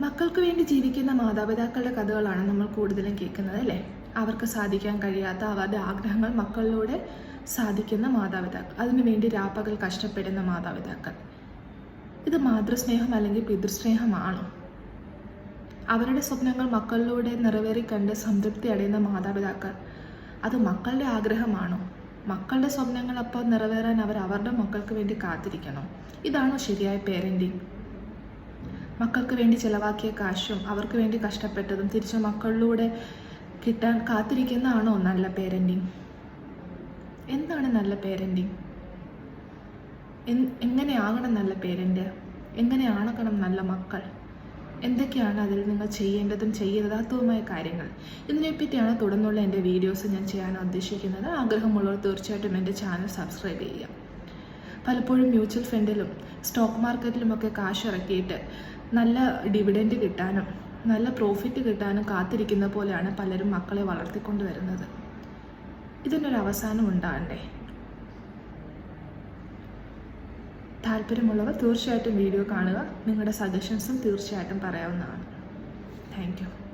മക്കൾക്ക് വേണ്ടി ജീവിക്കുന്ന മാതാപിതാക്കളുടെ കഥകളാണ് നമ്മൾ കൂടുതലും കേൾക്കുന്നത് അല്ലേ? അവർക്ക് സാധിക്കാൻ കഴിയാത്ത അവരുടെ ആഗ്രഹങ്ങൾ മക്കളിലൂടെ സാധിക്കുന്ന മാതാപിതാക്കൾ. അതിനുവേണ്ടി രാപ്പകൽ കഷ്ടപ്പെടുന്ന മാതാപിതാക്കൾ. ഇത് മാതൃസ്നേഹം അല്ലെങ്കിൽ പിതൃസ്നേഹമാണോ? അവരുടെ സ്വപ്നങ്ങൾ മക്കളിലൂടെ നിറവേറി കണ്ട് സംതൃപ്തി അടയുന്ന മാതാപിതാക്കൾ അത് മക്കളുടെ ആഗ്രഹമാണോ? മക്കളുടെ സ്വപ്നങ്ങൾ അപ്പോൾ നിറവേറാൻ അവർ അവരുടെ മക്കൾക്ക് വേണ്ടി കാത്തിരിക്കണം? ഇതാണോ ശരിയായ പേരന്റിങ് മക്കൾക്ക് വേണ്ടി ചിലവാക്കിയ കാശും അവർക്ക് വേണ്ടി കഷ്ടപ്പെട്ടതും തിരിച്ച് മക്കളിലൂടെ കിട്ടാൻ കാത്തിരിക്കുന്നതാണോ നല്ല പേരന്റിങ് എന്താണ് നല്ല പേരന്റിങ് എങ്ങനെയാകണം നല്ല പേരന്റ് എങ്ങനെയാണക്കണം നല്ല മക്കൾ? എന്തൊക്കെയാണ് അതിൽ നിങ്ങൾ ചെയ്യേണ്ടതും ചെയ്യരുതാത്തതുമായ കാര്യങ്ങൾ? ഇതിനെപ്പറ്റിയാണ് തുടർന്നുള്ള എന്റെ വീഡിയോസ് ഞാൻ ചെയ്യാൻ ഉദ്ദേശിക്കുന്നത്. ആഗ്രഹമുള്ളവർ തീർച്ചയായിട്ടും എന്റെ ചാനൽ സബ്സ്ക്രൈബ് ചെയ്യുക. പലപ്പോഴും മ്യൂച്വൽ ഫണ്ടിലും സ്റ്റോക്ക് മാർക്കറ്റിലുമൊക്കെ കാശ് ഇറക്കിയിട്ട് നല്ല ഡിവിഡൻഡ് കിട്ടാനും നല്ല പ്രോഫിറ്റ് കിട്ടാനും കാത്തിരിക്കുന്ന പോലെയാണ് പലരും മക്കളെ വളർത്തിക്കൊണ്ട് വരുന്നത്. ഇതിനൊരു അവസാനം ഉണ്ടാകണ്ടേ? താല്പര്യമുള്ളവർ തീർച്ചയായിട്ടും വീഡിയോ കാണുക. നിങ്ങളുടെ സജഷൻസും തീർച്ചയായിട്ടും പറയാവുന്നതാണ്. Thank you